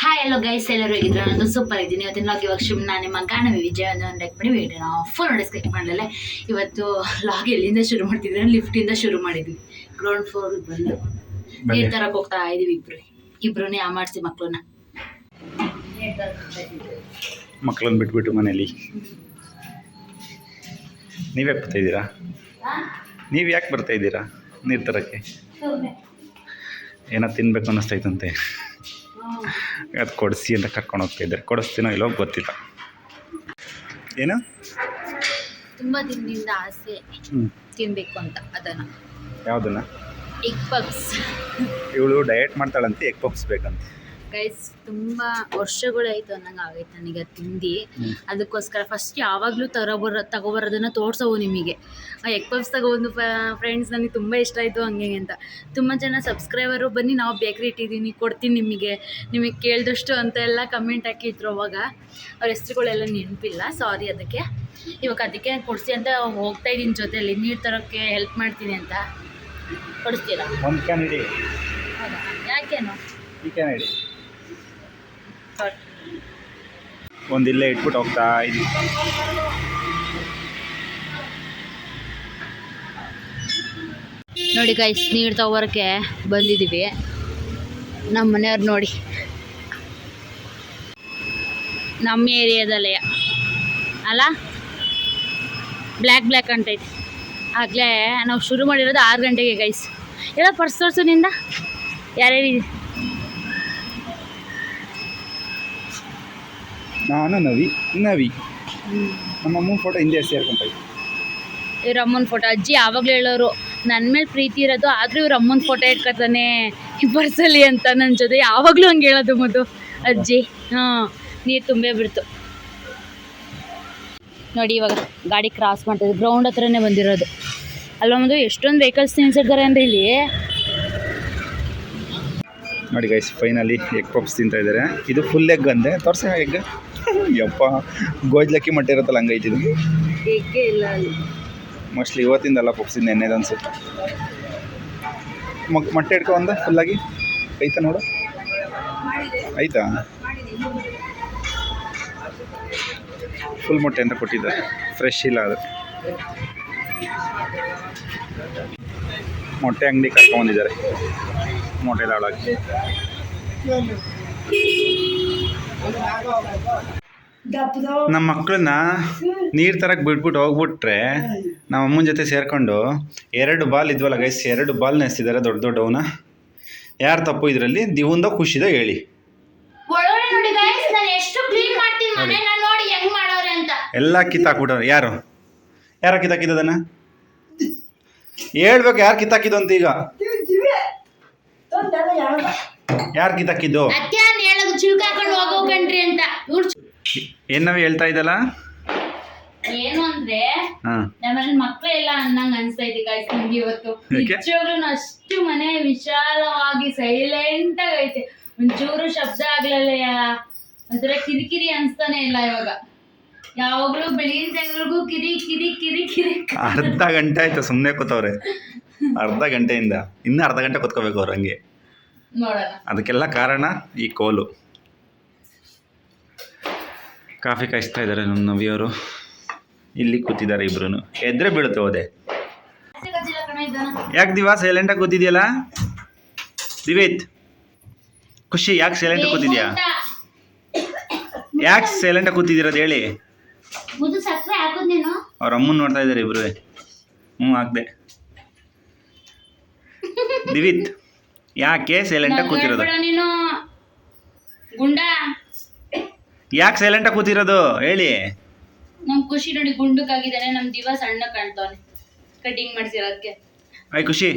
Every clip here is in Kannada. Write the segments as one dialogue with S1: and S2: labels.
S1: ಹಾಯ್ ಎಲ್ಲೋ ಗೈಸ್ ಎಲ್ಲರೂ ಇದ್ರೆ ನಾನು ಸೂಪರ್ ಇದ್ದೀನಿ. ಇವತ್ತಿನ ಲಾಗ್ ಇವಾಗ ಶಿವ್ ನಾನು ನಿಮ್ಮ ಗಾಣವಿ ವಿಜಯ ಒಂದು ರೆಕ್ ಮಾಡಿ ನಾವು ಫುಲ್ ನೋಡಿ ಸ್ಕಿಪ್ ಮಾಡಲೇ ಇವತ್ತು ಲಾಗ್ ಎಲ್ಲಿಂದ ಶುರು ಮಾಡ್ತಿದ್ರೆ ಲಿಫ್ಟಿಂದ ಶುರು ಮಾಡಿದ್ವಿ. ಗ್ರೌಂಡ್ ಫ್ಲೋರ್ ಬಂದು. ನೀರು ತರಕ್ಕೆ ಹೋಗ್ತಾ ಇದೀವಿ ಇಬ್ರು. ಇಬ್ರುನೇ ಮಾಡಿಸಿ ಮಕ್ಕಳನ್ನ
S2: ಮಕ್ಕಳನ್ನ ಬಿಟ್ಬಿಟ್ಟು ಮನೇಲಿ. ನೀವು ಯಾಕೆ ಬರ್ತಾ ಇದ್ದೀರಾ? ನೀವು ಯಾಕೆ ಬರ್ತಾ ಇದ್ದೀರಾ? ನೀರು ತರಕ್ಕೆ. ಏನೋ ತಿನ್ಬೇಕು ಅನ್ನಿಸ್ತೈತಂತೆ ಅದು ಕೊಡಿಸಿ ಅಂತ ಕರ್ಕೊಂಡು ಹೋಗ್ತಾ ಇದ್ದಾರೆ. ಕೊಡಿಸ್ತೀನೋ ಇಲ್ಲೋ ಗೊತ್ತಿಲ್ಲ. ಏನು?
S1: ತುಂಬ ದಿನದಿಂದ ಆಸೆ
S2: ತಿನ್ನಬೇಕು
S1: ತಿನ್ಬೇಕು ಅಂತ ಅದನ್ನ.
S2: ಯಾವುದನ್ನ?
S1: ಎಗ್ ಪಪ್ಸ್
S2: ಇವಳು ಡಯಟ್ ಮಾಡ್ತಾಳಂತೆ ಎಗ್ ಪಪ್ಸ್ ಬೇಕಂತ.
S1: ಗೈಸ್ ತುಂಬ ವರ್ಷಗಳಾಯ್ತು ಅನ್ನಂಗೆ ಆಗೈತೆ ನನಗೆ ಅದ್ ತಿಂದು ಅದಕ್ಕೋಸ್ಕರ ಫಸ್ಟ್ ಯಾವಾಗಲೂ ತಗೊಬರ ತಗೊಬರೋದನ್ನು ತೋರ್ಸವು ನಿಮಗೆ. ಆ ಎಗ್ ಪಪ್ಸ್ ತಗೊಬಂದು ಫ್ರೆಂಡ್ಸ್ ನನಗೆ ತುಂಬ ಇಷ್ಟ ಆಯಿತು ಹಂಗೆ ಹಿಂಗೆ ಅಂತ. ತುಂಬ ಜನ ಸಬ್ಸ್ಕ್ರೈಬರು ಬನ್ನಿ ನಾವು ಬೇಕ್ರಿ ಇಟ್ಟಿದ್ದೀನಿ ಕೊಡ್ತೀನಿ ನಿಮಗೆ. ನಿಮಗೆ ಕೇಳಿದಷ್ಟು ಅಂತ ಎಲ್ಲ ಕಮೆಂಟ್ ಹಾಕಿದ್ರು ಅವಾಗ. ಅವ್ರ ಹೆಸ್ರುಗಳೆಲ್ಲ ನೆನಪಿಲ್ಲ ಸಾರಿ ಅದಕ್ಕೆ. ಇವಾಗ ಅದಕ್ಕೆ ಕೊಡಿಸಿ ಅಂತ ಹೋಗ್ತಾ ಇದ್ದೀನಿ ಜೊತೆಯಲ್ಲಿ ನೀರು ತರೋಕ್ಕೆ ಹೆಲ್ಪ್ ಮಾಡ್ತೀನಿ ಅಂತ. ಕೊಡಿಸ್ತೀರಾ?
S2: ಒಂದು
S1: ಯಾಕೇನು?
S2: ಒಂದು ಇಲ್ಲೇ ಇಟ್ಬಿಟ್ಟು ಹೋಗ್ತಾ ಇದ್ದೀನಿ
S1: ನೋಡಿ ಗೈಸ್ ನೀರು ತಗೋರಕ್ಕೆ ಬಂದಿದ್ದೀವಿ ನಮ್ಮ ಮನೆಯವ್ರು ನೋಡಿ. ನಮ್ಮ ಏರಿಯಾದಲ್ಲೇ. ಅಲ್ಲ? ಬ್ಲ್ಯಾಕ್ ಬ್ಲ್ಯಾಕ್ ಅಂತೈತೆ ಆಗಲೇ ನಾವು ಶುರು ಮಾಡಿರೋದು ಆರು ಗಂಟೆಗೆ ಗೈಸ್ ಎಲ್ಲ ಪರ್ಸ್ ತೋರ್ಸು ನಿಂದ ಯಾರ್ಯಾರು
S2: ನಾನು ನವಿ ನವಿ. ನಮ್ಮ ಅಮ್ಮನ ಫೋಟೋ ಹಿಂದೆ ಸೇರ್ಕೊಂತ
S1: ಇವ್ರ ಅಮ್ಮನ ಫೋಟೋ ಅಜ್ಜಿ ಯಾವಾಗಲೂ ಹೇಳೋರು ನನ್ನ ಮೇಲೆ ಪ್ರೀತಿ ಇರೋದು ಆದರೂ ಇವ್ರ ಅಮ್ಮನ ಫೋಟೋ ಇಟ್ಕೊತಾನೆ ಈ ಪರ್ಸಲ್ಲಿ ಅಂತ ನನ್ನ ಜೊತೆ ಯಾವಾಗಲೂ ಹಂಗೆ ಹೇಳೋದು ಮದು ಅಜ್ಜಿ ಹಾಂ ನೀರು ತುಂಬೇ ಬಿಡ್ತು. ನೋಡಿ ಇವಾಗ ಗಾಡಿ ಕ್ರಾಸ್ ಮಾಡ್ತಿದ್ದೆ ಗ್ರೌಂಡ್ ಹತ್ರನೇ ಬಂದಿರೋದು. ಅಲ್ಲೊಂದು ಎಷ್ಟೊಂದು ವೆಹಿಕಲ್ಸ್ ನಿಲ್ಸಿರ್ತಾರೆ ಅಂದರೆ ಇಲ್ಲಿ?
S2: ನೋಡಿ ಗೈಸ್ ಫೈನಲಿ ಎಗ್ ಪಪ್ಸ್ ತಿಂತಾ ಇದ್ದಾರೆ. ಇದು ಫುಲ್ ಎಗ್ ಅಂದೆ ತೋರ್ಸ ಎಗ್ ಯಪ್ಪ ಗೋಜ್ಲಕ್ಕಿ ಮಟ್ಟ ಇರುತ್ತಲ್ಲ ಹಂಗೈತಿ
S1: ಇಲ್ಲ
S2: ಮೋಸ್ಟ್ಲಿ ಇವತ್ತಿಂದಲ್ಲ ಪಪ್ಸ್ ನೆನ್ನೆದು ಅನ್ಸುತ್ತೆ. ಮಗ್ ಮೊಟ್ಟೆ ಇಟ್ಕೊ ಒಂದ ಫುಲ್ಲಾಗಿ ಐತಾ ನೋಡು? ಆಯ್ತಾ ಫುಲ್ ಮೊಟ್ಟೆ ಅಂತ ಕೊಟ್ಟಿದ್ದಾರೆ. ಫ್ರೆಶ್ ಇಲ್ಲ ಅದು. ಮೊಟ್ಟೆ ಅಂಗಡಿ ಕರ್ಕೊಂಬಂದಿದ್ದಾರೆ ಮೊಟ್ಟೆ ಹಾಳಾಗಿ ನಮ್ಮ ಮಕ್ಕಳನ್ನ ನೀರು ತರಕ್ಕೆ ಬಿಟ್ಬಿಟ್ಟು ಹೋಗ್ಬಿಟ್ರೆ ನಮ್ಮ ಅಮ್ಮನ ಜೊತೆ ಸೇರ್ಕೊಂಡು ಎರಡು ಬಾಲ್ ಇದ್ವಲ್ಲ ಗೈಸ್ ಎರಡು ಬಾಲ್ ನೆಸ್ತಿದ್ದಾರೆ ದೊಡ್ಡ ದೊಡ್ಡವನ ಯಾರು ತಪ್ಪು ಇದರಲ್ಲಿ? ದಿವಂದ ಖುಷಿದ ಹೇಳಿ.
S1: ಒಳಗಡೆ ನೋಡಿ ಗೈಸ್ ನಾನು ಎಷ್ಟು ಕ್ಲೀನ್ ಮಾಡ್ತೀನಿ ಮನೆ ನೋಡಿ ಹೆಂಗ್ ಮಾಡೋರೆ ಅಂತ.
S2: ಎಲ್ಲ ಕಿತ್ತಾಕ್ಬಿಟ್ಟವ್ರೆ. ಯಾರು? ಯಾರ ಕಿತ್ತಾಕಿದ್ದದನ್ನ? ಹೇಳ್ಬೇಕು ಯಾರು ಕಿತ್ತಾಕಿದ್ದು ಅಂತ ಈಗ. ಯಾರು? ಕಿತ್ತಾಕಿದ್ದು?
S1: ಹಾಕೊಂಡು ಹೋಗೋ ಕಣ್ರಿ ಅಂತ ಇವ್ರು
S2: ಏನವಿ ಹೇಳ್ತಾ ಇದ್ದಲ್ಲ?
S1: ಏನು ಅಂದ್ರೆ
S2: ಹಾಂ.
S1: ನಮ್ಮಲ್ಲಿ ಮಕ್ಳೇ ಇಲ್ಲ ಅನ್ನಂಗ್ ಅನ್ಸ್ತೈತಿ ಗಾಯ್ಸ್ ನಿಮ್ಗೆ ಇವತ್ತು.
S2: ಯಾಕೆ?
S1: ನಿಜವಾಗ್ಲೂ ಅಷ್ಟು ಮನೆ ವಿಶಾಲವಾಗಿ ಸೈಲೆಂಟ್ ಆಗೈತೆ ಒಂಚೂರು ಶಬ್ದ ಯಾ? ಒಂಥರ ಕಿರಿಕಿರಿ ಅನ್ಸ್ತಾನೆ ಇಲ್ಲ ಇವಾಗ. ಯಾವಾಗ್ಲೂ ಬೆಳಗಿನ ಜನಗಳಿಗೂ ಕಿರಿ ಕಿರಿ ಕಿರಿ ಕಿರಿ.
S2: ಅರ್ಧ ಗಂಟೆ ಆಯ್ತು ಸುಮ್ನೆ ಕೂತವ್ರೆ. ಅರ್ಧ ಗಂಟೆಯಿಂದ. ಇನ್ನೂ ಅರ್ಧ ಗಂಟೆ ಕೂತ್ಕೋಬೇಕು ಅವ್ರು ಹಂಗೆ.
S1: ನೋಡೋಣ.
S2: ಅದಕ್ಕೆಲ್ಲ ಕಾರಣ ಈ ಕೋಲು. ಕಾಫಿ ಕಾಯಿಸ್ತಾ ಇದ್ದಾರೆ ನಮ್ಮ ನವಿಯವರು. ಇಲ್ಲಿ ಕೂತಿದ್ದಾರೆ ಇಬ್ರು ಎದ್ರೆ ಬೀಳುತ್ತೆ ಹೋದೆ. ಯಾಕೆ ದಿವಾ ಸೈಲೆಂಟಾಗಿ ಕೂತಿದ್ಯಲ್ಲ? ದಿವೇತ್, ಖುಷಿ, ಯಾಕೆ ಸೈಲೆಂಟಾಗಿ ಕೂತಿದ್ಯಾ. ಯಾಕೆ ಸೈಲೆಂಟಾಗಿ ಕೂತಿದ್ದೀರದು ಹೇಳಿ. ಅವ್ರ ಅಮ್ಮನ ನೋಡ್ತಾ ಇದ್ದಾರೆ ಇಬ್ರು. ಹ್ಞೂ ಹಾಕ್ದೆ ದಿವಿತ್, ಯಾಕೆ ಸೈಲೆಂಟಾಗಿ ಕೂತಿರೋದು
S1: ನೋಡ್ಬೇಡ ನೀನು ಗುಂಡ
S2: ಯಾಕೆ ಸೈಲೆಂಟಾಗಿ ಕೂತಿರೋದು? ಹೇಳಿ.
S1: ನಮ್ ಖುಷಿ ನೋಡಿ ಗುಂಡಕ್ಕಾಗಿದ್ದಾನೆ ನಮ್ ದಿವ ಸಣ್ಣ ಕಾಣ್ತಾನೆ ಕಟಿಂಗ್ ಮಾಡ್ಸಿರೋದಕ್ಕೆ.
S2: ಐ ಖುಷಿ.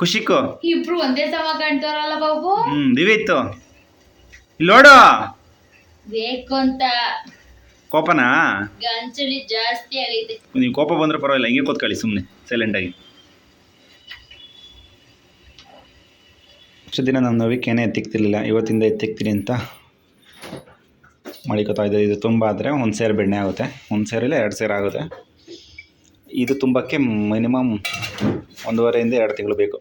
S2: ಖುಷಿಕ್ಕು
S1: ಇಬ್ರು ಒಂದೇ ಸಮ ಕಾಣ್ತಾರಲ್ಲ ಬಾಬು.
S2: ಹ್ಞೂ ದಿವಿತ್ತು. ಇಲ್ಲಿ ನೋಡು.
S1: ಬೇಕು ಅಂತ
S2: ಕೋಪನಾ?
S1: ಗಂಚಲಿ ಜಾಸ್ತಿ ಆಗೈತೆ.
S2: ನೀವು ಕೋಪ ಬಂದ್ರೆ ಪರವಾಗಿಲ್ಲ ಹಿಂಗೆ ಕೂತ್ಕೊಳ್ಳಿ ಸುಮ್ಮನೆ ಸೈಲೆಂಟಾಗಿ ಇಷ್ಟು ದಿನ ನಮ್ಮ ನವಿಕೇನೆ ಎತ್ತಿಕ್ತಿರ್ಲಿಲ್ಲ ಇವತ್ತಿಂದ ಎತ್ತಿಕ್ತೀನಿ ಅಂತ. ಮಳಿಕೋತಾ ಇದೆ ಇದು ತುಂಬ ಆದರೆ ಒಂದು ಸೇರು ಬೆಣ್ಣೆ ಆಗುತ್ತೆ. ಒಂದು ಸೇರಿಲ್ಲ ಎರಡು ಸೇರು ಆಗುತ್ತೆ. ಇದು ತುಂಬಕ್ಕೆ ಮಿನಿಮಮ್ ಒಂದೂವರೆಯಿಂದ ಎರಡು ತಿಂಗಳು ಬೇಕು.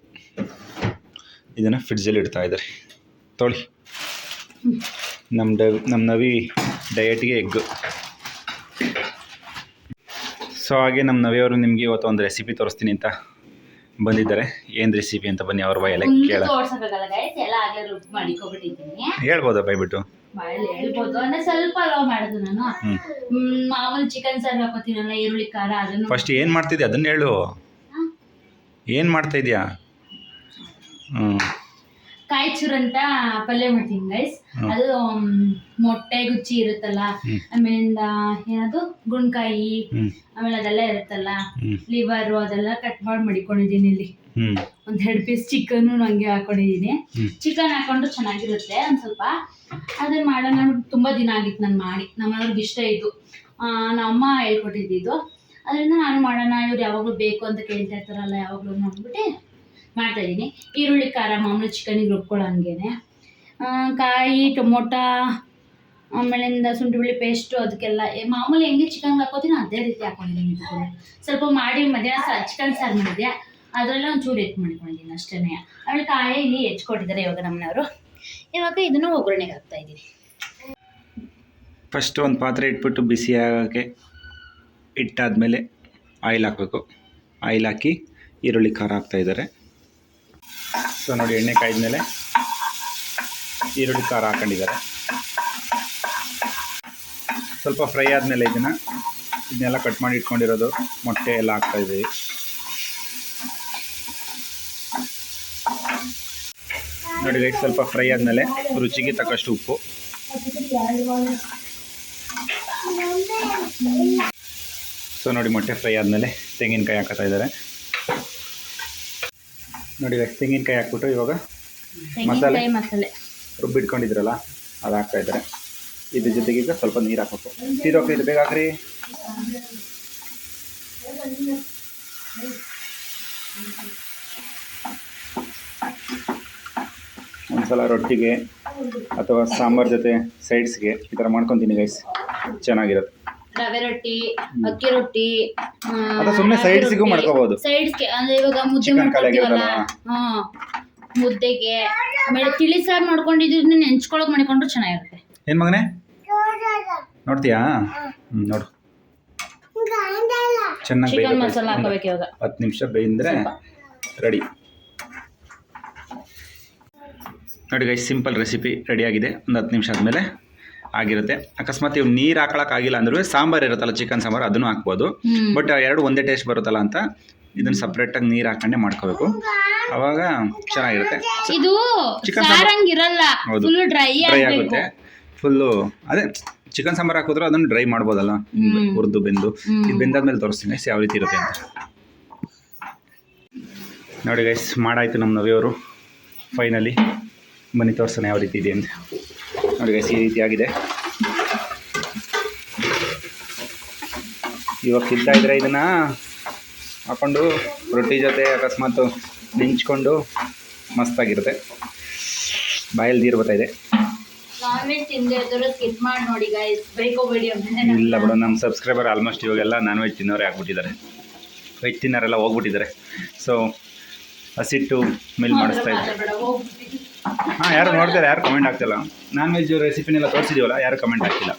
S2: ಇದನ್ನು ಫ್ರಿಡ್ಜಲ್ಲಿ ಇಡ್ತಾ ಇದ್ದಾರೆ ತೊಳಿ. ನಮ್ಮ ಡ ನಮ್ಮ ನವಿ ಡಯಟ್ಗೆ ಎಗ್ ಸೊ ಹಾಗೆ ನಮ್ಮ ನವಿಯವರು ನಿಮಗೆ ಇವತ್ತು ಒಂದು ರೆಸಿಪಿ ತೋರಿಸ್ತೀನಿ ಅಂತ ಬಂದಿದ್ದಾರೆ. ಏನು ರೆಸಿಪಿ ಅಂತ ಬನ್ನಿ ಅವ್ರ ಬಾಯಲ್ಲೇ ಕೇಳ. ಹೇಳ್ಬೋದಾ ಬೈಬಿಟ್ಟು
S1: ಬಾಯಲ್ಲಿ ಹೇಳ್ಬೋದು. ಅಂದ್ರೆ ಸ್ವಲ್ಪ ಲವ್ ಮಾಡೋದು ನಾನು. ಹ್ಮ್, ಮಾಮೂಲಿ ಚಿಕನ್ ಸಾರು ಹಾಕೋತೀನಲ್ಲ ಈರುಳ್ಳಿ ಖಾರ ಅದನ್ನು.
S2: ಫಸ್ಟ್ ಏನು ಮಾಡ್ತಿದ್ಯಾ? ಅದನ್ನ ಹೇಳು. ಏನು ಮಾಡ್ತಾ ಇದೆಯಾ? ಹ್ಞೂ
S1: ಕಾಯಿ ಚೂರು ಅಂತ ಪಲ್ಯ ಮಾಡ್ತೀನಿ ಗೈಸ್
S2: ಹ್ಮ್.
S1: ಅದು ಮ್, ಮೊಟ್ಟೆ ಗುಚ್ಚಿ ಇರುತ್ತಲ್ಲ
S2: ಹ್ಮ್.
S1: ಆಮೇಲಿಂದ ಏನದು? ಗುಣ್ಕಾಯಿ.
S2: ಹ್ಞೂ
S1: ಆಮೇಲೆ ಅದೆಲ್ಲ ಇರುತ್ತಲ್ಲ
S2: ಹ್ಞೂ
S1: ಲಿವರು ಅದೆಲ್ಲ ಕಟ್ ಮಾಡಿ ಮಡಿಕೊಂಡಿದ್ದೀನಿ ಇಲ್ಲಿ. ಒಂದ್ ಎರಡು ಪೀಸ್ ಚಿಕನ್ ಹಂಗೆ
S2: ಹಾಕೊಂಡಿದೀನಿ.
S1: ಚಿಕನ್ ಹಾಕೊಂಡು ಚೆನ್ನಾಗಿರುತ್ತೆ ಒಂದ್ ಸ್ವಲ್ಪ. ಅದನ್ನ ಮಾಡೋಣ ತುಂಬಾ ದಿನ ಆಗಿತ್ತು ನಾನು ಮಾಡಿ. ನಮ್ಮನವ್ರಿಗೆ ಇಷ್ಟ ಇತ್ತು ಆ, ನಮ್ಮ ಅಮ್ಮ ಹೇಳ್ಕೊಟ್ಟಿದ್ದು. ಅದರಿಂದ ನಾನು ಮಾಡೋಣ ಇವ್ರು ಯಾವಾಗಲೂ ಬೇಕು ಅಂತ ಕೇಳ್ತಾ ಇರ್ತಾರಲ್ಲ ಯಾವಾಗಲೂ ನೋಡ್ಬಿಟ್ಟು ಮಾಡ್ತಾ ಇದ್ದೀನಿ ಈರುಳ್ಳಿ ಖಾರ ಮಾಮೂಲಿ ಚಿಕನಿಗೆ ರುಬ್ಕೊಳ್ಳೋ ಹಂಗೇನೆ. ಆ, ಕಾಯಿ ಟೊಮೊಟ ಆಮೇಲಿಂದ ಶುಂಠಿ ಬೆಳ್ಳಿ ಪೇಸ್ಟು ಅದಕ್ಕೆಲ್ಲ ಮಾಮೂಲಿ ಹೆಂಗೆ ಚಿಕನ್ಗೆ ಹಾಕೋತೀನಿ ಅದೇ ರೀತಿ ಹಾಕೊಂಡಿದ್ದೀನಿ ಸ್ವಲ್ಪ ಮಾಡಿ ಮಧ್ಯಾಹ್ನ ಚಿಕನ್ ಸಾರು ಮಾಡಿದೆ ಅದರಲ್ಲ ಒಂಚೂರು ಎತ್ತು ಮಾಡ್ಕೊಂಡಿದ್ದೀನಿ ಅಷ್ಟೇ ಆಮೇಲೆ ಕಾಯಿ ಇಲ್ಲಿ ಹೆಚ್ಕೊಟ್ಟಿದ್ದಾರೆ ಇವಾಗ ನಮ್ಮನವರು. ಇವಾಗ ಇದನ್ನು ಒಗ್ಗರಣೆಗೆ ಹಾಕ್ತಾ ಇದ್ದೀನಿ.
S2: ಫಸ್ಟ್ ಒಂದು ಪಾತ್ರೆ ಇಟ್ಬಿಟ್ಟು ಬಿಸಿ ಆಗೋಕ್ಕೆ ಇಟ್ಟಾದಮೇಲೆ ಆಯಿಲ್ ಹಾಕಬೇಕು. ಆಯಿಲ್ ಹಾಕಿ ಈರುಳ್ಳಿ ಖಾರ ಹಾಕ್ತಾ ಇದ್ದಾರೆ. ಸೊ ನೋಡಿ ಎಣ್ಣೆ ಕಾಯ್ದ್ಮೇಲೆ ಈರುಳ್ಳಿ ಖಾರ ಹಾಕೊಂಡಿದ್ದಾರೆ. ಸ್ವಲ್ಪ ಫ್ರೈ ಆದಮೇಲೆ ಇದನ್ನು, ಇದನ್ನೆಲ್ಲ ಕಟ್ ಮಾಡಿ ಇಟ್ಕೊಂಡಿರೋದು ಮೊಟ್ಟೆ ಎಲ್ಲ ಹಾಕ್ತಾ ನೋಡಿ ಗೈಸ್ ಸ್ವಲ್ಪ ಫ್ರೈ ಆದಮೇಲೆ ರುಚಿಗೆ ತಕ್ಕಷ್ಟು ಉಪ್ಪು. ಸೊ ನೋಡಿ ಮೊಟ್ಟೆ ಫ್ರೈ ಆದಮೇಲೆ ತೆಂಗಿನಕಾಯಿ ಹಾಕತ್ತಾ ಇದ್ದಾರೆ. ನೋಡಿ ಗೈಸ್ ತೆಂಗಿನಕಾಯಿ ಹಾಕ್ಬಿಟ್ಟು ಇವಾಗ
S1: ಮಸಾಲೆ
S2: ರುಬ್ಬಿಟ್ಕೊಂಡಿದ್ರಲ್ಲ ಅದು ಹಾಕ್ತಾ ಇದ್ದಾರೆ. ಇದ್ರ ಜೊತೆಗೆ ಈಗ ಸ್ವಲ್ಪ ನೀರು ಹಾಕಬೇಕು. ನೀರು ಹಾಕಿದ್ರೆ ಬೇಗ ಹಾಕ್ರಿ. ಒಂದ್ಸಲ ರೊಟ್ಟಿಗೆ ಅಥವಾ ಸಾಂಬಾರ್ ಜೊತೆ ಸೈಡ್ಸ್ಗೆ ಈ ಥರ ಮಾಡ್ಕೊಂತೀನಿ ಗೈಸ್ ಚೆನ್ನಾಗಿರುತ್ತೆ.
S1: ರವೆ ರೊಟ್ಟಿ ಅಕ್ಕಿ ರೊಟ್ಟಿ
S2: ಸುಮ್ಮನೆ ಸೈಡ್ಸ್ಗೂ ಮಾಡ್ಕೋಬೋದು.
S1: ಸೈಡ್ಸ್ಗೆ ಅಂದ್ರೆ ಇವಾಗ ಮುದ್ದೆ ಮಾಡ್ಕೊತೀವಲ್ಲ? ಹಾ. ಮುದ್ದೆಗೆ ಆಮೇಲೆ ತಿಳಿ ಸಾರು ಮಾಡ್ಕೊಂಡಿದ್ದು ನೆಂಚ್ಕೊಳಕ್ ಮಾಡ್ಕೊಂಡ್ರು ಚೆನ್ನಾಗಿರುತ್ತೆ.
S2: ಏನ್ ಮಗನೇ? ನೋಡ್ತೀಯಾ? ಹ್ಞೂ ನೋಡು. ಚೆನ್ನಾಗಿ
S1: ಚಿಕನ್ ಮಸಾಲ
S2: ಬೇಯಬೇಕು
S1: ಹಾಕೋಬೇಕು ಇವಾಗ.
S2: ಹತ್ತು ನಿಮಿಷ ಬೇಯಿಂದ್ರೆ ರೆಡಿ ನೋಡಿ ಗೈಸ್ ಸಿಂಪಲ್ ರೆಸಿಪಿ ರೆಡಿಯಾಗಿದೆ ಒಂದು ಹತ್ತು ನಿಮಿಷ ಆದಮೇಲೆ ಆಗಿರುತ್ತೆ. ಅಕಸ್ಮಾತ್ ಇವು ನೀರು ಹಾಕೊಳಕ್ಕಾಗಿಲ್ಲ ಅಂದ್ರೂ ಸಾಂಬಾರು ಇರುತ್ತಲ್ಲ ಚಿಕನ್ ಸಾಂಬಾರು ಅದನ್ನು ಹಾಕ್ಬೋದು. ಬಟ್ ಎರಡು ಒಂದೇ ಟೇಸ್ಟ್ ಬರುತ್ತಲ್ಲ ಅಂತ ಇದನ್ನು ಸಪ್ರೇಟಾಗಿ ನೀರು ಹಾಕೊಂಡೆ ಮಾಡ್ಕೋಬೇಕು. ಅವಾಗ ಚೆನ್ನಾಗಿರುತ್ತೆ.
S1: ಇದು ಚಿಕನ್
S2: ಹೌದು.
S1: ಫುಲ್ ಡ್ರೈ
S2: ಆಗುತ್ತೆ. ಫುಲ್ಲು ಅದೇ ಚಿಕನ್ ಸಾಂಬಾರು ಹಾಕಿದ್ರೆ ಅದನ್ನು ಡ್ರೈ ಮಾಡ್ಬೋದಲ್ಲ. ಹುರಿದು ಬೆಂದು. ಇದು ಬೆಂದಾದ್ಮೇಲೆ ತೋರಿಸ್ತೀನಿ ಯಾವ ರೀತಿ ಇರುತ್ತೆ ಅಂತ. ನೋಡಿ ಗೈಸ್ ಮಾಡಾಯ್ತು ನಮ್ಮ ನವಿಯವರು ಫೈನಲಿ ಬನ್ನಿ ತೋರಿಸೋಣ ಯಾವ ರೀತಿ ಇದೆ ಅಂತ. ನೋಡಿ ಗೈಸ್ ಈ ರೀತಿ ಆಗಿದೆ. ಇವಾಗ ತಿಂತಾ ಇದ್ರೆ ಇದನ್ನ ಹಾಕೊಂಡು ರೊಟ್ಟಿ ಜೊತೆ ಅಕಸ್ಮಾತ್ ನೆಂಚ್ಕೊಂಡು ಮಸ್ತಾಗಿರುತ್ತೆ. ಬಾಯಲ್ಲಿ ನೀರು ಬರ್ತಾ ಇದೆ. ಇಲ್ಲ ಬಿಡು ನಮ್ಮ ಸಬ್ಸ್ಕ್ರೈಬರ್ ಆಲ್ಮೋಸ್ಟ್ ಇವಾಗೆಲ್ಲ ನಾನ್ ವೆಜ್ ತಿನ್ನೋರೇ ಆಗ್ಬಿಟ್ಟಿದ್ದಾರೆ. ವೆಜ್ ತಿನ್ನೋರೆಲ್ಲ ಹೋಗ್ಬಿಟ್ಟಿದ್ದಾರೆ. ಸೊ ಹಸಿಟ್ಟು ಮಿಲ್ ಮಾಡಿಸ್ತಾ ಇದ್ದಾರೆ. ಹಾಂ ಯಾರು ನೋಡ್ತಾರೆ ಯಾರು ಕಮೆಂಟ್ ಆಗ್ತಿಲ್ಲ ನಾನ್ ವೆಜ್ ರೆಸಿಪಿನೆಲ್ಲ ತೋರಿಸಿದೀವಲ್ಲ ಯಾರು ಕಮೆಂಟ್ ಆಗ್ತಿಲ್ಲ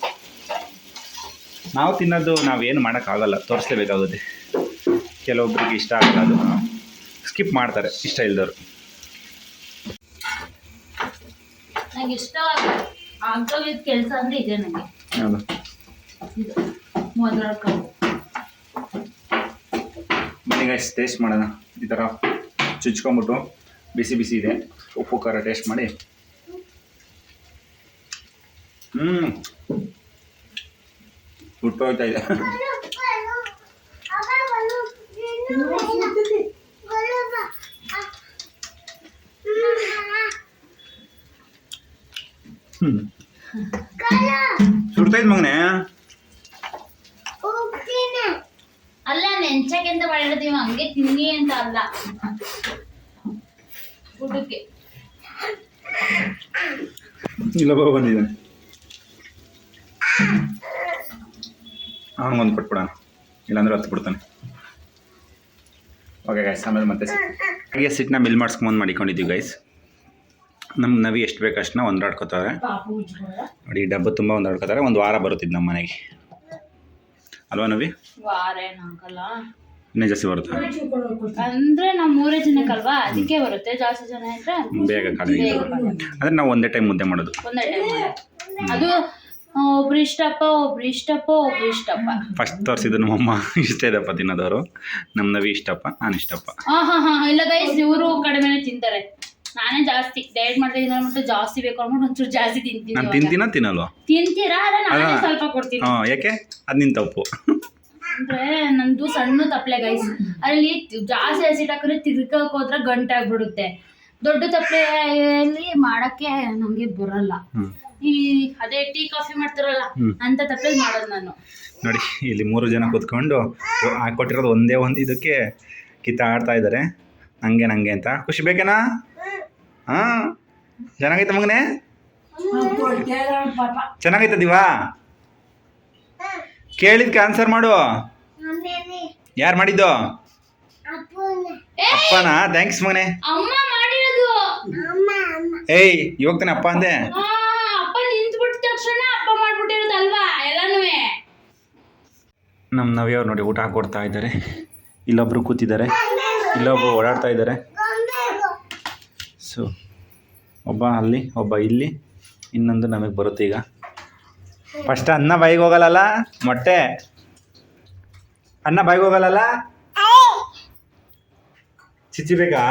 S2: ನಾವು ತಿನ್ನೋದು ನಾವೇನು ಮಾಡೋಕ್ಕಾಗಲ್ಲ ತೋರಿಸ್ಲೇಬೇಕಾಗುತ್ತೆ. ಕೆಲವೊಬ್ರಿಗೆ ಇಷ್ಟ ಆಗಲ್ಲ ಅದು ಸ್ಕಿಪ್ ಮಾಡ್ತಾರೆ ಇಷ್ಟ ಇಲ್ದವ್ರು.
S1: ನಂಗೆ ಇಷ್ಟ ಕೆಲಸ ಅಂದ್ರೆ ಇದೆ ನನಗೆ
S2: ಹೌದು.
S1: ಇದು ಮೊದಲ
S2: ಬನ್ನಿ ಗೈಸ್ ಟೇಸ್ಟ್ ಮಾಡೋಣ. ಈ ಥರ ಚುಚ್ಕೊಂಬಿಟ್ಟು ಬಿಸಿ ಬಿಸಿ ಇದೆ. ಉಪ್ಪು, ಖಾರ ಟೇಸ್ಟ್ ಮಾಡಿ. ಹ್ಞೂ ಹುಟ್ಟೋಗ್ತಾ ಇದೆ. ಸುಡ್ತೈತೆ ಮಗನೇ.
S1: ಅಲ್ಲ ನೆಂಚಕ್ಕೆ ಅಂತ ಮಾಡಿರ್ತೀವಿ, ಹಂಗೆ ತಿನ್ನಿ ಅಂತ ಅಲ್ಲ. ಊಟಕ್ಕೆ.
S2: ಇಲ್ಲ ಬಾಬು ಬಂದಿದ್ದಾನೆ ಅವನಿಗೊಂದು ಕೊಟ್ಬಿಡೋಣ. ಇಲ್ಲಾಂದ್ರೆ ಹತ್ತು ಬಿಡ್ತಾನೆ ಓಕೆ ಗೈಸ್ ಆಮೇಲೆ ಮತ್ತೆ ಹಾಗೆ ಸಿಟ್ಟನ್ನ ಮಿಲ್ ಮಾಡಿಸ್ಕೊಂಬಂದು ಮಾಡಿಕೊಂಡಿದ್ದೀವಿ ಗೈಸ್ ನಮ್ಮ ನವಿ ಎಷ್ಟು ಬೇಕು ಅಷ್ಟನ್ನ ಒಂದಾಡ್ಕೋತಾರೆ. ನೋಡಿ ಡಬ್ಬ ತುಂಬ ಒಂದಾಡ್ಕೋತಾರೆ. ಒಂದು ವಾರ ಬರುತ್ತಿದ್ದು ನಮ್ಮ ಮನೆಗೆ. ಅಲ್ವಾ ನವಿ? ಇನ್ನೂ ಜಾಸ್ತಿ ಬರುತ್ತೆ.
S1: ಅಂದ್ರೆ ನಾವು ಮೂರೇ ಜನಕ್ಕಲ್ವಾ ಅದಕ್ಕೆ ಬರುತ್ತೆ. ಜಾಸ್ತಿ ಜನ ಇದ್ರೆ
S2: ಬೇಗ
S1: ಕಡಿಮೆ
S2: ಅಂದ್ರೆ. ನಾವು ಒಂದೇ ಟೈಮ್ ಮುದ್ದೆ ಮಾಡೋದು.
S1: ಒಂದೇ ಟೈಮ್ ಅದು ಒಬ್ರು ಇಷ್ಟಪ್ಪ ಒಬ್ರು ಇಷ್ಟಪ್ಪ ಒಬ್ರು ಇಷ್ಟಪ್ಪ.
S2: ಫಸ್ಟ್ ತೋರಿಸಿದ್ದು ನಮ್ಮಮ್ಮ. ಇಷ್ಟ ಇದಪ್ಪ ತಿನ್ನೋದವರು. ನಮ್ಮ ನವಿ ಇಷ್ಟಪ್ಪ ನಾನು ಇಷ್ಟಪ್ಪ.
S1: ಹಾ ಹಾ ಹಾ. ಇಲ್ಲ ಗೈಸ್ ಇವರು ಕಡಿಮೆನೆ ತಿಂತಾರೆ. ನಾನೇ ಜಾಸ್ತಿ. ಡಯಟ್ ಮಾಡ್ತಾ ಇದ್ದೀನಿ ಅಂದ್ಬಿಟ್ಟು ಜಾಸ್ತಿ ಬೇಕು ಅಂದ್ಬಿಟ್ಟು ಒಂಚೂರು ಜಾಸ್ತಿ ತಿಂತೀನಿ
S2: ನಾನು. ತಿಂತೀನ ತಿನ್ನಲ್ವ?
S1: ತಿಂತೀರಾ? ಅಲ್ಲ ನಾನೇ ಸ್ವಲ್ಪ ಕೊಡ್ತೀನಿ.
S2: ಹಾಂ ಯಾಕೆ? ಅದು ನಿನ್ನ ತಪ್ಪು
S1: ಅಂದ್ರೆ ನಂದು ಸಣ್ಣ ತಪ್ಪಲೆ ಗೈಸ್ ಅಲ್ಲಿ ಜಾಸ್ತಿ ಆಸಿಡ್ ಹಾಕಿದ್ರೆ ತಿರ್ಗಕ್ಕೆ ಹೋದ್ರೆ ಗಂಟೆ ಆಗ್ಬಿಡುತ್ತೆ. ದೊಡ್ಡ ತಪ್ಪಲೆಯಲ್ಲಿ ಮಾಡಕ್ಕೆ ನಂಗೆ ಬರಲ್ಲ. ಈ ಅದೇ ಟೀ ಕಾಫಿ ಮಾಡ್ತಿರಲ್ಲ. ಅಂತ ತಪ್ಪಲೆ ಮಾಡೋದು ನಾನು.
S2: ನೋಡಿ ಇಲ್ಲಿ ಮೂರು ಜನ ಕೂತ್ಕೊಂಡು ಹಾಕೊಟ್ಟಿರೋದು ಒಂದೇ ಒಂದು ಇದಕ್ಕೆ ಕಿತ್ತಾಡ್ತಾ ಇದ್ದಾರೆ. ಹಂಗೆ ನಂಗೆ ಅಂತ. ಖುಷಿ ಬೇಕೇನಾ? ಹಾಂ? ಚೆನ್ನಾಗೈತೆ ಮಗನೇ? ಚೆನ್ನಾಗೈತೆ ದಿವಾ? ಕೇಳಿದ್ಕೆ ಆನ್ಸರ್ ಮಾಡು. ಯಾರು ಮಾಡಿದ್ದು? ಅಪ್ಪನಾ. ಥ್ಯಾಂಕ್ಸ್
S1: ಮನೆ
S2: ಏಯ್ ಇವಾಗ ತಾನೆ ಅಪ್ಪ ಅಂದೆ ನಮ್ಮ ನವಿಯವ್ರು ನೋಡಿ ಊಟ ಕೊಡ್ತಾ ಇದ್ದಾರೆ. ಇಲ್ಲೊಬ್ರು ಕೂತಿದ್ದಾರೆ. ಇಲ್ಲೊಬ್ರು ಓಡಾಡ್ತಾ ಇದ್ದಾರೆ. ಸೊ ಒಬ್ಬ ಅಲ್ಲಿ ಒಬ್ಬ ಇಲ್ಲಿ. ಇನ್ನೊಂದು ನಮಗೆ ಬರುತ್ತೆ ಈಗ. ಫಸ್ಟ್ ಅನ್ನ ಬಾಯಿಗೆ ಹೋಗಲ್ಲಲ್ಲ? ಮೊಟ್ಟೆ. ಅನ್ನ ಬಾಯಿಗೆ ಹೋಗಲ್ಲಲ್ಲ? ಚಿಚ್ಚಿ ಬೇಕಾ?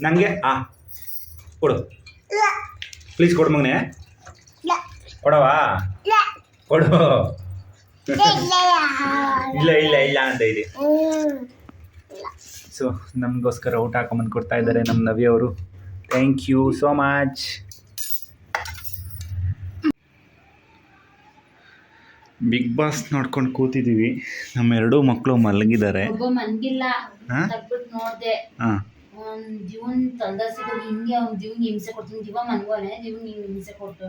S2: ನನಗೆ ಆ, ಕೊಡು. ಪ್ಲೀಸ್ ಕೊಡು ಮಗನೆ. ಕೊಡವಾ? ಕೊಡು. ಇಲ್ಲ ಇಲ್ಲ ಇಲ್ಲ ಅಂತ ಇದೆ. ಸೊ ನಮಗೋಸ್ಕರ ಊಟ ಹಾಕೊಂಬಂದು ಕೊಡ್ತಾ ಇದ್ದಾರೆ ನಮ್ಮ ನವಿ ಅವರು thank you so much big boss ನೋಡ್ಕೊಂಡು ಕೂತಿದ್ದೀವಿ ನಮ್ಮ ಎರಡೂ ಮಕ್ಕಳು ಮಲಗಿದ್ದಾರೆ.
S1: ಒಬ್ಬ ಮನ್ಗಿಲ್ಲ
S2: ಹಾ?
S1: ತಗ್ಬಿಟ್ಟು ನೋಡ್ದೆ.
S2: ಹಾಂ.
S1: ಅವ್ನ್ ಜೀವನ್ ತಂದಾಸಿಗಳು ಹಿಂಗೆ ಅವ್ನ ಜೀವನ್ ಹಿಂಸೆ ಕೊಡ್ತೀನಿ. ಜೀವ ಮನ್ಗೋನೆ ಜೀವನ್ ಹಿಂಗೆ ಹಿಂಸೆ ಕೊಟ್ಟು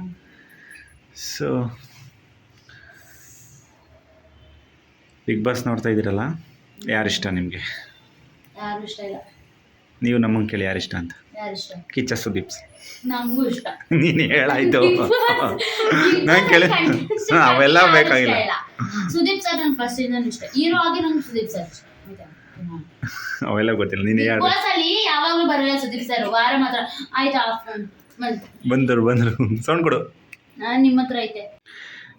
S2: ಸೊ ಬಿಗ್ ಬಾಸ್ ನೋಡ್ತಾ ಇದ್ದೀರಲ್ಲ? ಯಾರಿಷ್ಟ ನಿಮಗೆ?
S1: ಯಾರು ಇಷ್ಟ ಇಲ್ಲ.
S2: ನೀವು ನಮ್ಮನ್ನು ಕೇಳಿ ಯಾರಿಷ್ಟ ಅಂತ?
S1: ಯಾರು ಇಷ್ಟ
S2: ಕಿಚ್ಚ ಸುದೀಪ್ ನೀನು ಹೇಳಾಯ್ತು.
S1: ನಂಗೆ
S2: ಕೇಳಿ ಅವೆಲ್ಲ ಬೇಕಾಗಿಲ್ಲ.
S1: ಸುದೀಪ್ ಸರ್ ನನ್ನ ಫಸ್ಟ್ ಇಂದ ಇಷ್ಟ. ಹೀರೋ ಆಗಿ ನಂಗೆ ಸುದೀಪ್ ಸರ್?
S2: ಅವೆಲ್ಲ ಗೊತ್ತಿಲ್ಲ. ನೀನು ಯಾರು?
S1: Boss ಅಲ್ಲಿ ಬರಲ್ಲ ಸುದೀಪ್ ಸರ್. ವಾರ ಮಾತ್ರ. ಆಯ್ತಾ? ಬಂತು
S2: ಬಂದರು ಬಂದರು. ಸೌಂಡ್ ಕೊಡು.
S1: ನಾನು ನಿಮ್ಮ ಹತ್ರ ಐತೆ.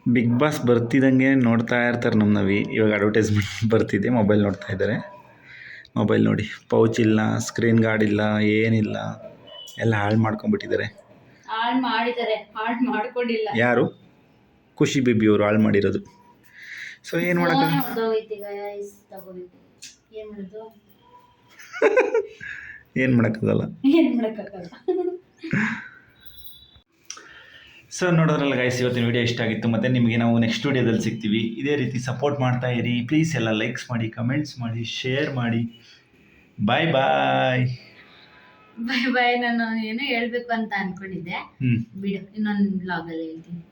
S2: ಬಿಗ್ ಬಾಸ್ ಬರ್ತಿದ್ದಂಗೆ ನೋಡ್ತಾ ಇರ್ತಾರೆ ನಮ್ಮ ನವಿ. ಇವಾಗ ಅಡ್ವರ್ಟೈಸ್ಮೆಂಟ್ ಬರ್ತಿದೆ ಮೊಬೈಲ್ ನೋಡ್ತಾ ಇದ್ದಾರೆ. ಮೊಬೈಲ್ ನೋಡಿ. ಪೌಚ್ ಇಲ್ಲ ಸ್ಕ್ರೀನ್ ಗಾರ್ಡ್ ಇಲ್ಲ ಏನಿಲ್ಲ. ಎಲ್ಲ ಹಾಳು ಮಾಡ್ಕೊಂಡ್ಬಿಟ್ಟಿದ್ದಾರೆ.
S1: ಹಾಳು ಮಾಡಿದ್ದಾರೆ. ಹಾಳು ಮಾಡ್ಕೊಂಡಿಲ್ಲ.
S2: ಯಾರು? ಖುಷಿ ಬಿಬಿ ಅವರು ಹಾಳು ಮಾಡಿರೋದು. ಸೊ ಏನು ಮಾಡೋದು
S1: ಏನು ಮಾಡೋಕ್ಕಾಗಲ್ಲ ತಗೋಬೇಕು ಏನ್ ಮಾಡೋದು?
S2: ಏನು ಮಾಡೋಕ್ಕಾಗಲ್ಲ?
S1: ಏನ್ ಮಾಡಕ್ಕಾಗಲ್ಲ?
S2: ಸೊ ನೋಡೋದ್ರಲ್ಲ ಗೈಸ್ ಇವತ್ತಿನ ವಿಡಿಯೋ ಇಷ್ಟ ಆಗಿತ್ತು. ಮತ್ತು ನಿಮಗೆ ನಾವು ನೆಕ್ಸ್ಟ್ ವಿಡಿಯೋದಲ್ಲಿ ಸಿಗ್ತೀವಿ. ಇದೇ ರೀತಿ ಸಪೋರ್ಟ್ ಮಾಡ್ತಾ ಇರಿ. ಪ್ಲೀಸ್ ಎಲ್ಲ ಲೈಕ್ಸ್ ಮಾಡಿ ಕಮೆಂಟ್ಸ್ ಮಾಡಿ ಶೇರ್ ಮಾಡಿ. ಬಾಯ್ ಬಾಯ್
S1: ಬಾಯ್ ಬಾಯ್ ನಾನು ಏನೋ ಹೇಳ್ಬೇಕು ಅಂತ ಅನ್ಕೊಂಡಿದ್ದೆ. ಬಿಡು ಇನ್ನೊಂದು ಬ್ಲಾಗಲ್ಲಿ ಹೇಳ್ತೀನಿ.